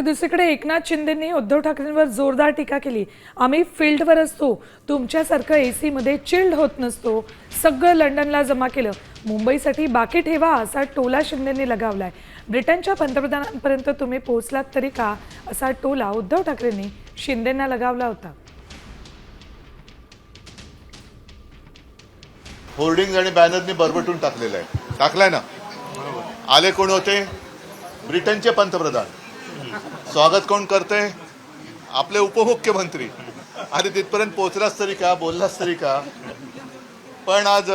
तर दुसरीकडे एकनाथ शिंदेंनी उद्धव ठाकरेंवर जोरदार टीका केली. आम्ही फील्डवर असतो. तुमच्यासारखं ए सीमध्ये चिल्ड होत नसतो. सगळं लंडनला जमा केलं. मुंबईसाठी बाकी ठेवा असा टोला शिंदेंनी लगावलाय. ब्रिटनच्या पंतप्रधानांपर्यंत तुम्ही पोहोचलात तरी का असा टोला उद्धव ठाकरेंनी शिंदेंना लगावला होता. होर्डिंग आणि बॅनरने बरबटून टाकलेलं आहे. टाकलाय ना? आले कोण होते? ब्रिटनचे पंतप्रधान. स्वागत कोण करते? आपले उपमुख्यमंत्री. आणि तिथपर्यंत पोचलाच तरी का? बोललाच तरी का? पण आज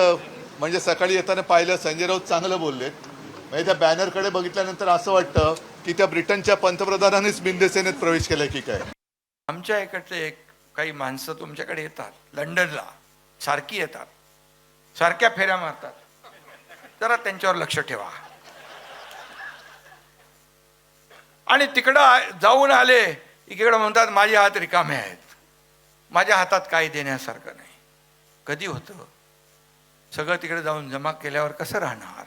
म्हणजे सकाळी येताना पाहिलं संजय राऊत चांगलं बोललेत. म्हणजे त्या बॅनरकडे बघितल्यानंतर असं वाटतं की त्या ब्रिटनच्या पंतप्रधानांनीच बिंदेसेनेत प्रवेश केला की काय? आमच्या इकडचे एक काही माणसं तुमच्याकडे येतात. लंडनला. सारखी येतात. सारख्या फेऱ्या मारतात. जरा त्यांच्यावर लक्ष ठेवा. आणि तिकडं जाऊन आले इकडं म्हणतात माझे हात रिकामे आहेत. माझ्या हातात काही देण्यासारखं नाही. कधी होतं? सगळं तिकडे जाऊन जमा केल्यावर कसं राहणार?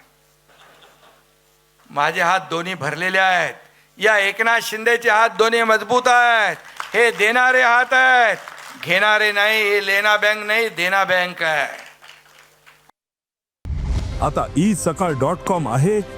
माझे हात दोन्ही भरलेले आहेत. या एकनाथ शिंदेचे हात दोन्ही मजबूत आहेत. हे देणारे हात आहेत. घेणारे नाही हे लेना बँक नाही देना बँक आहे. आता ई सकाळ डॉट कॉम आहे.